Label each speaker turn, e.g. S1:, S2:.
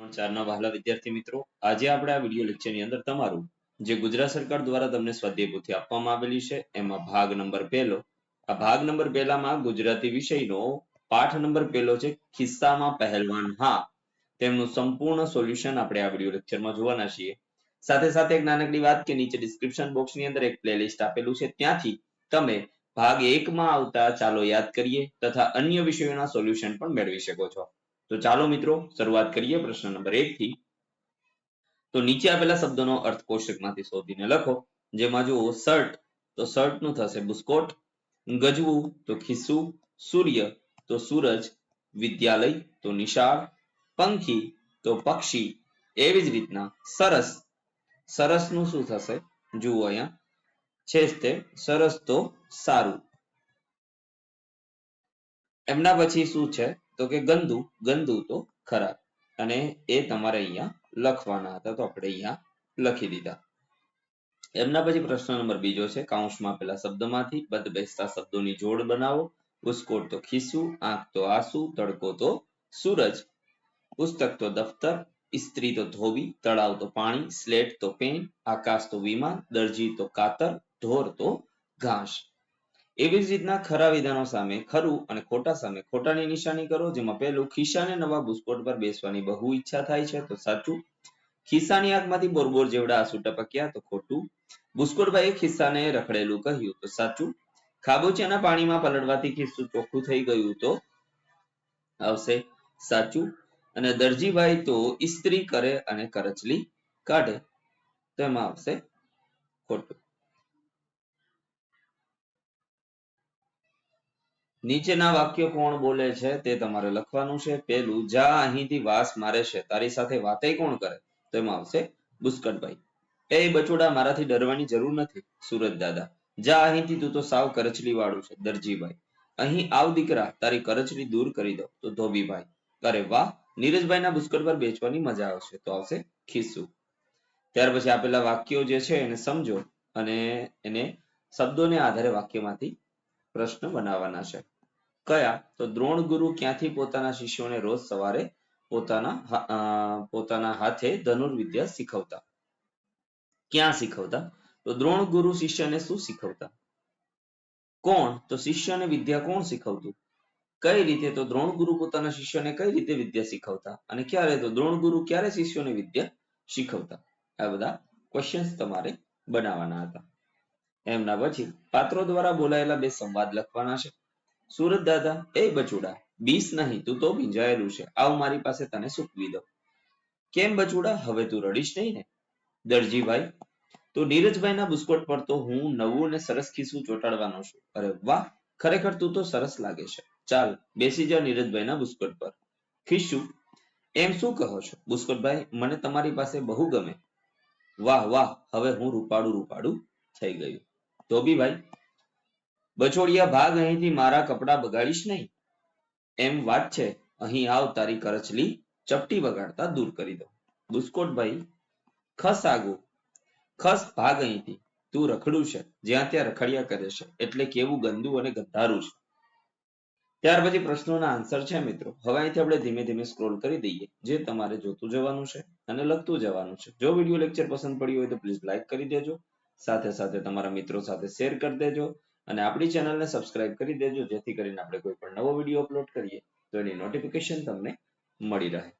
S1: તમને સંપૂર્ણ સોલ્યુશન આપણે આ વીડિયો લેક્ચરમાં જોવાના છીએ. સાથે સાથે એક નાનકડી વાત કે નીચે ડિસ્ક્રિપ્શન બોક્સની અંદર એક પ્લેલિસ્ટ આપેલું છે, ત્યાંથી તમે ભાગ એકમાં આવતા ચાલો યાદ કરીએ તથા અન્ય વિષયોના સોલ્યુશન પણ મેળવી શકો છો. તો ચાલો મિત્રો, શરૂઆત કરીએ પ્રશ્ન નંબર એક થી. તો નીચે આપેલા શબ્દનો અર્થ કોષ્ટકમાંથી શોધીને લખો. જેમાં જુઓ, શર્ટ, તો શર્ટનું થશે બુસ્કોટ. ગજવું, તો ખિસ્સું. સૂર્ય, તો સૂરજ. વિદ્યાલય, તો નિશાળ. પંખી, તો પક્ષી. એવી જ રીતના સરસ. સરસનું શું થશે? જુઓ અહીંયા. છે તે સરસ તો સારું. એમના પછી શું છે? તો કે ગંદુ ગંદુ તો ખરાબ અને એ તમારે અહીંયા લખવાના હતા, તો આપણે અહીંયા લખી દીધા. એમના પછી પ્રશ્ન નંબર બીજો છે કાઉન્સમાં પેલા શબ્દમાંથી બધ બેસતા શબ્દોની જોડ બનાવો. બુસ્કોટ તો ખીસું, આંખ તો આંસુ, તડકો તો સૂરજ. પુસ્તક તો દફતર, ઇસ્ત્રી તો ધોબી, તળાવ તો પાણી, સ્લેટ તો પેન, આકાશ તો વિમાન, દરજી તો કાતર, ઢોર તો ઘાસ. એવી જ રીતના ખરા વિધાનો સામે, ખરું અને ખોટા સામે ખોટાની નિશાની કરો, જેમાં પહેલું ખિસ્સાને નવા બુસ્કોટ પર બેસવાની બહુ ઈચ્છા થાય છે. તો સાચું, ખિસ્સાની આંખમાંથી બોરબોર જેવડા આંસુ ટપક્યા, તો ખોટું. બુસ્કોટભાઈએ ખિસ્સાને રખડેલું કહ્યું, તો સાચું. ખાબોચિયાના પાણીમાં પલળવાથી ખિસ્સું ચોખ્ખું થઈ ગયું, તો આવશે સાચું. અને દરજીભાઈ તો ઇસ્ત્રી કરે અને કરચલી કાઢે, તો એમાં આવશે ખોટું. નીચેના વાક્યો કોણ બોલે છે તે તમારે લખવાનું છે. પેલું, જા અહીંથી વાસ મારે છે. તારી સાથે વાતે કોણ કરે? તો એમાં આવશે બુસ્કટભાઈ. એ બચોડા, મારાથી ડરવાની જરૂર નથી, સુરત દાદા. જા અહીંથી તું તો સાવ કરચલી વાળું છે, દરજીભાઈ. અહીં આવ દીકરા, તારી કરચલી દૂર કરી દો તો ધોબીભાઈ, અરે વાહ, નીરજભાઈના બુસ્કટ પર બેચવાની મજા આવશે. તો આવશે ખિસ્સું. ત્યાર પછી આપેલા વાક્યો જે છે એને સમજો અને એને શબ્દોને આધારે વાક્યમાંથી પ્રશ્ન બનાવવાના છે. કયા? તો દ્રોણ ગુરુ ક્યાંથી પોતાના શિષ્યોને રોજ સવારે પોતાના પોતાના હાથે ધનુર્વિદ્યા શીખવતા? ક્યાં શીખવતા? તો દ્રોણ ગુરુ શિષ્યને શું શીખવતા? કોણ? તો શિષ્યને વિદ્યા કોણ શીખવતું? કઈ રીતે? તો દ્રોણ ગુરુ પોતાના શિષ્યને કઈ રીતે વિદ્યા શીખવતા? અને ક્યારે? તો દ્રોણ ગુરુ ક્યારે શિષ્યોને વિદ્યા શીખવતા? આ બધા ક્વેશ્ચન્સ તમારે બનાવવાના હતા. એમના પછી પાત્રો દ્વારા બોલાયેલા બે સંવાદ લખવાના છે. સુરત દાદા, એ બચુડા, બીસ નહીં, તું તો ભીંજાયેલું છે. આવ મારી પાસે તને સૂકવી દો કેમ બચુડા, હવે તું રડીશ નહીં ને? દરજીભાઈ, તો નીરજભાઈના બુસ્કોટ પર તો હું નવું ને સરસ ખીસું ચોટાડવાનો છું. અરે વાહ, ખરેખર તું તો સરસ લાગે છે. ચાલ, બેસી જા નીરજભાઈના બુસ્કોટ પર. ખીસું એમ શું કહો છો? બુસ્કોટભાઈ, મને તમારી પાસે બહુ ગમે. વાહ વાહ, હવે હું રૂપાળું રૂપાડું થઈ ગયું. ધોબીભાઈ બછોડિયા ભાગ અહીંથી મારા કપડા બગાડીશ નહીં. એમ વાત છે, અહીં આવ તારી કરચલી ચપટી વગાડતા દૂર કરી દો બુસ્કોટભાઈ ખસ આગુ, ખસ ભાગ અહીંથી. તું રખડું છે, જ્યાં ત્યાં રખડિયા કરે છે, એટલે કેવું ગંદુ અને ગંધારું છે. ત્યાર પછી પ્રશ્નોના આન્સર છે મિત્રો, હવે અહીંથી આપણે ધીમે ધીમે સ્ક્રોલ કરી દઈએ, જે તમારે જોતું જવાનું છે અને લખતું જવાનું છે. જો વીડિયો લેક્ચર પસંદ પડ્યું હોય તો પ્લીઝ લાઈક કરી દેજો સાથે સાથે તમારા મિત્રો સાથે શેર કરી દેજો અને આપણી ચેનલને સબસ્ક્રાઇબ કરી દેજો જેથી કરીને આપણે કોઈ પણ નવો વીડિયો અપલોડ કરીએ તો એની નોટિફિકેશન તમને મળી રહે.